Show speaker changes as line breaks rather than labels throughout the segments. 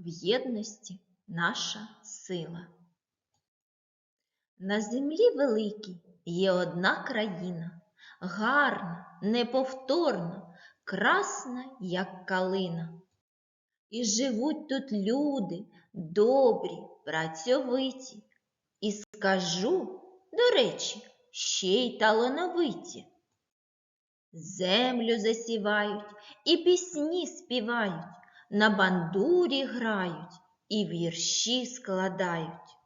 В єдності наша сила. На землі великій є одна країна, гарна, неповторна, красна, як калина. І живуть тут люди добрі, працьовиті. І скажу, до речі, ще й талановиті. Землю засівають і пісні співають, на бандурі грають і вірші складають.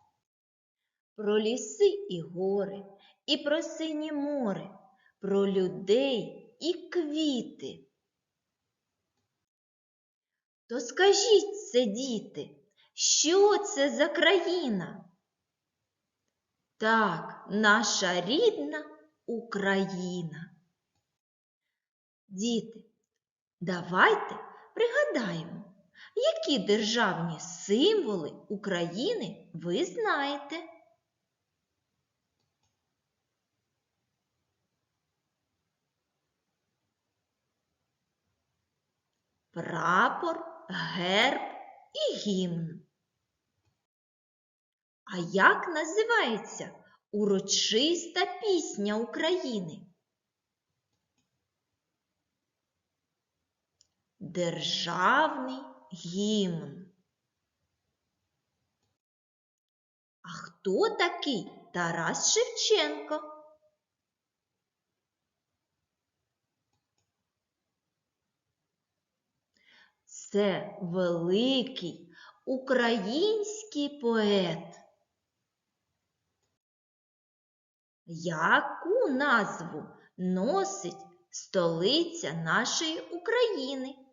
Про ліси і гори, і про синє море, про людей і квіти. То скажіть це, діти, що це за країна? Так, наша рідна Україна. Діти, давайте пригадаємо, які державні символи України ви знаєте. Прапор, герб і гімн. А як називається урочиста пісня України? Державний гімн. А хто такий Тарас Шевченко? Це великий український поет. Яку назву носить столиця нашої України?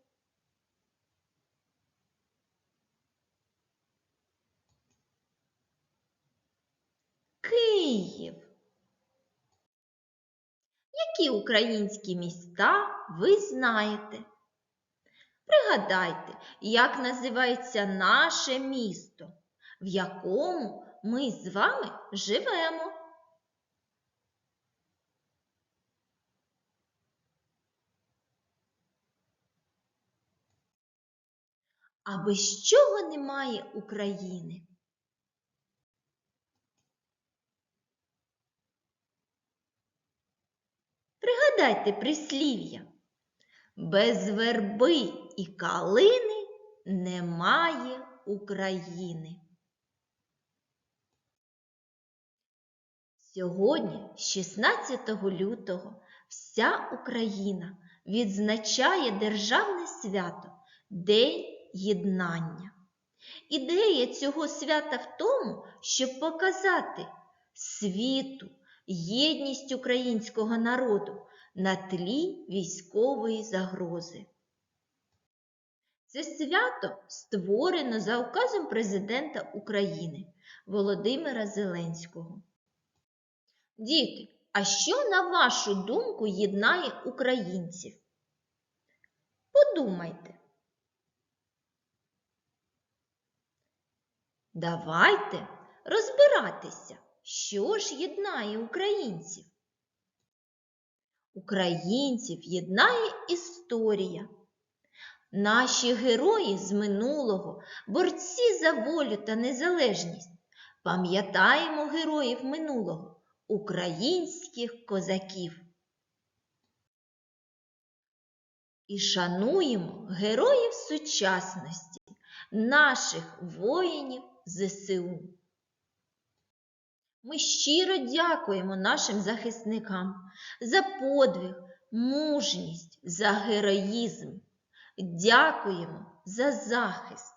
Київ. Які українські міста ви знаєте? Пригадайте, як називається наше місто, в якому ми з вами живемо. А без чого немає України? Пригадайте прислів'я. Без верби і калини немає України. Сьогодні, 16 лютого, вся Україна відзначає державне свято День єднання. Ідея цього свята в тому, щоб показати світу єдність українського народу на тлі військової загрози. Це свято створено за указом Президента України Володимира Зеленського. Діти, а що, на вашу думку, єднає українців? Подумайте. Давайте розбиратися, що ж єднає українців. Українців єднає історія. Наші герої з минулого, борці за волю та незалежність. Пам'ятаємо героїв минулого, українських козаків. І шануємо героїв сучасності, наших воїнів ЗСУ. Ми щиро дякуємо нашим захисникам за подвиг, мужність, за героїзм. Дякуємо за захист.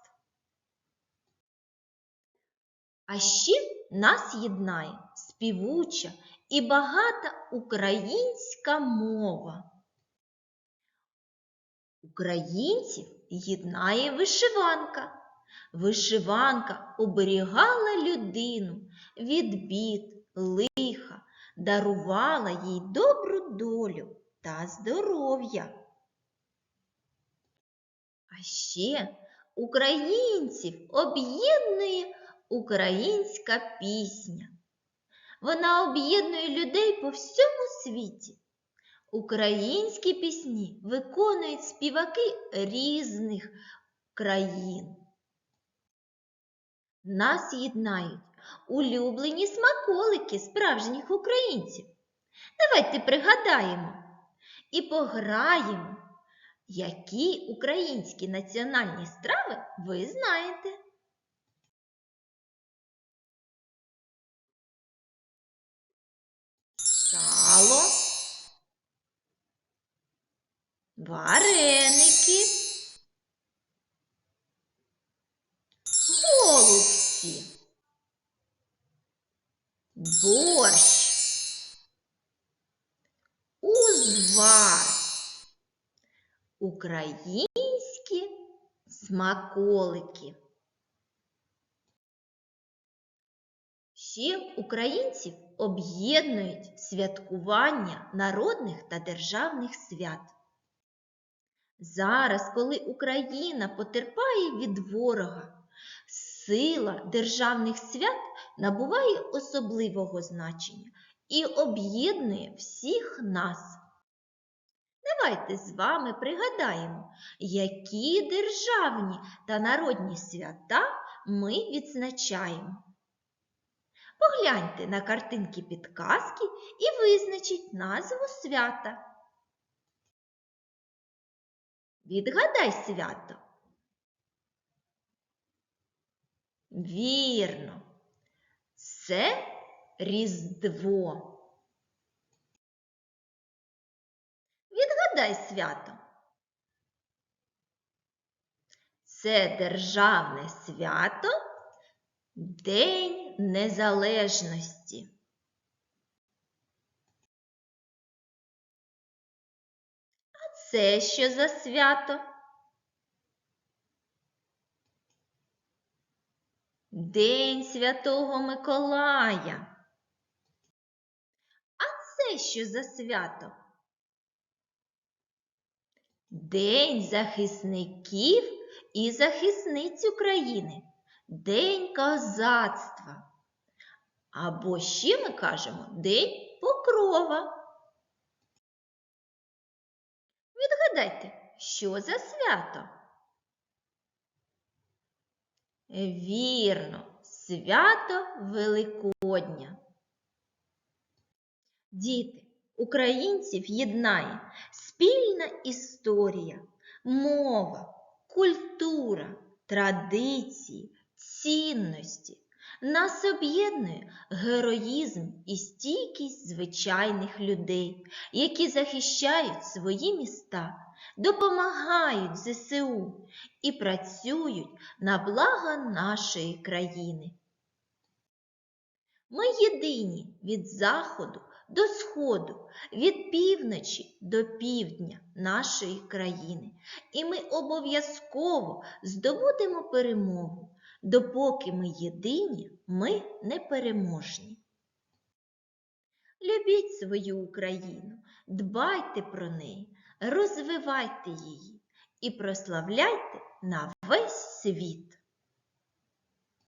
А ще нас єднає співуча і багата українська мова. Українців єднає вишиванка. Вишиванка оберігала людину від бід, лиха, дарувала їй добру долю та здоров'я. А ще українців об'єднує українська пісня. Вона об'єднує людей по всьому світі. Українські пісні виконують співаки різних країн. Нас єднають улюблені смаколики справжніх українців. Давайте пригадаємо і пограємо, які українські національні страви ви знаєте. Сало, вареники, борщ, узвар, українські смаколики. Ще українців об'єднують святкування народних та державних свят. Зараз, коли Україна потерпає від ворога, сила державних свят набуває особливого значення і об'єднує всіх нас. Давайте з вами пригадаємо, які державні та народні свята ми відзначаємо. Погляньте на картинки підказки і визначіть назву свята. Відгадай свято. Вірно, це Різдво. Відгадай свято. Це державне свято День Незалежності. А це що за свято? День Святого Миколая. А це що за свято? День захисників і захисниць України. День козацтва. Або ще ми кажемо День Покрова. Відгадайте, що за свято? Вірно, свято Великодня. Діти, українців єднає спільна історія, мова, культура, традиції, цінності. Нас об'єднує героїзм і стійкість звичайних людей, які захищають свої міста, допомагають ЗСУ і працюють на благо нашої країни. Ми єдині від заходу до сходу, від півночі до півдня нашої країни, і ми обов'язково здобудемо перемогу. Допоки ми єдині, ми непереможні. Любіть свою Україну, дбайте про неї, розвивайте її і прославляйте на весь світ.